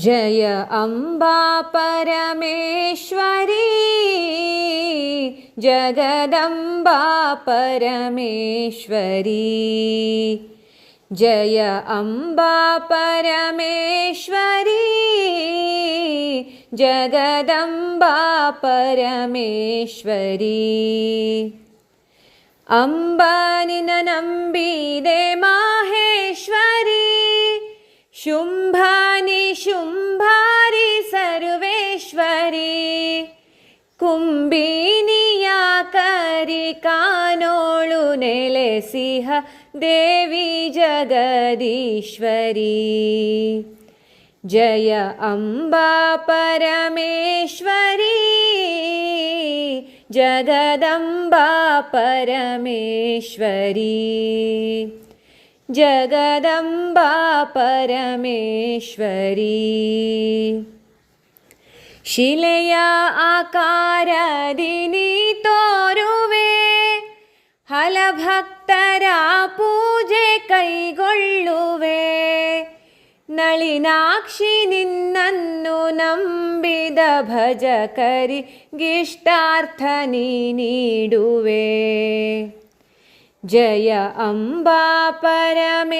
जय अम्बा परमेश्वरी जगदम्बा परमेश्वरी। जय अम्बा परमेश्वरी जगदम्बा परमेश्वरी। अम्बानिनम्बिदे माहेश्वरी शुम्भानि शुम्भारि सर्वेश्वरी कुम्बिनियाकरि कानोळु नेलेसिह देवी जगदीश्वरी। जय अम्बा परमेश्वरी जगदम्बा परमेश्वरी जगदम्बा परमेश्वरी ಶಿಲೆಯ ಆಕಾರದಿನಿ ತೋರುವೆ ಹಲಭಕ್ತರ ಪೂಜೆ ಕೈಗೊಳ್ಳುವೆ ನಳಿನಾಕ್ಷಿ ನಿನ್ನನ್ನು ನಂಬಿದ ಭಜಕರಿ ಗಿಷ್ಟಾರ್ಥ ನೀ ನೀಡುವೆ जय अम्बा परमेश्वरी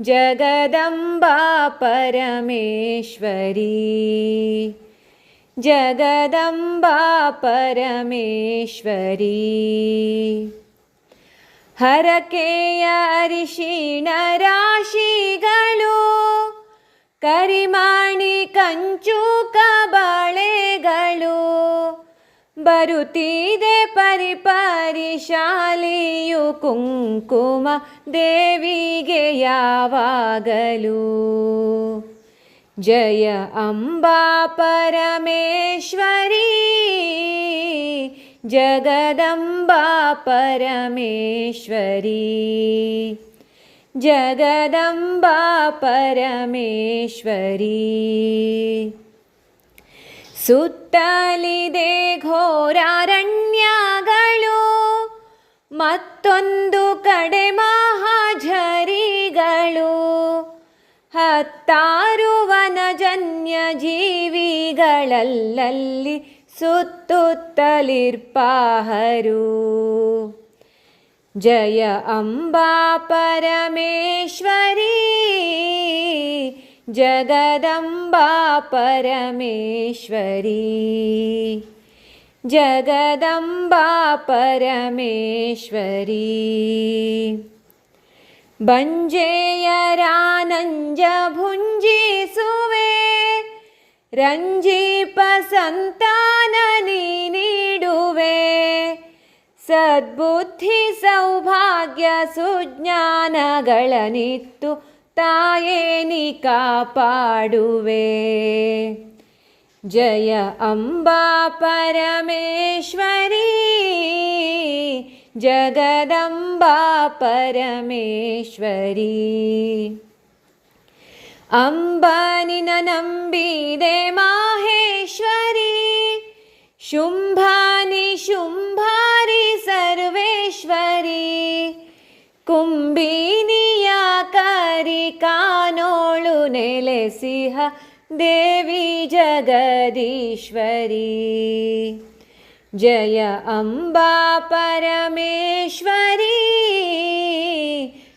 जगदम्बा परमेश्वरी। जगदम्बा परमेश्वरी। हरकेय हरकेयरिषिणराशिल करिमाणि कञ्चु कबालेल बे ಪರಿಪರಿ ಪರಿಶಾಲಿಯು ಕುಂಕುಮ ದೇವಿಗೆ ಯಾವಾಗಲೂ. ಜಯ ಅಂಬಾ ಪರಮೇಶ್ವರಿ ಜಗದಂಬಾ ಪರಮೇಶ್ವರಿ. ಜಗದಂಬಾ ಪರಮೇಶ್ವರಿ. ಸುತ್ತಲಿದೆ ಘೋರಾರಣ್ಯಗಳು ಮತ್ತೊಂದು ಕಡೆ ಮಹಾಝರಿಗಳು ಹತ್ತಾರು ವನಜನ್ಯ ಜೀವಿಗಳಲ್ಲಲ್ಲಿ ಸುತ್ತುತ್ತಲಿರ್ಪಾಹರು. ಜಯ ಅಂಬಾ ಪರಮೇಶ್ವರಿ ಜಗದಂಬಾ ಪರಮೇಶ್ವರಿ. जगदम्बा परमेश्वरी। रञ्जीपसन्ताननी नीडुवे सद्बुद्धिसौभाग्यसुज्ञानगळनित्तु तायेनि कापाडुवे जय अम्बा परमेश्वरी जगदम्बा परमेश्वरी। अम्बानिनम्बिदे माहेश्वरी शुम्भानि शुम्भारि सर्वेश्वरी। कुम्बिनियाकरि कानोळु नेलेसिह देवी जगदीश्वरी। जय अम्बा परमेश्वरी।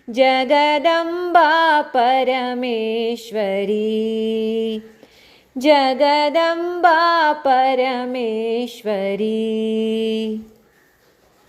जगदम्बा परमेश्वरी। जगदम्बा परमेश्वरी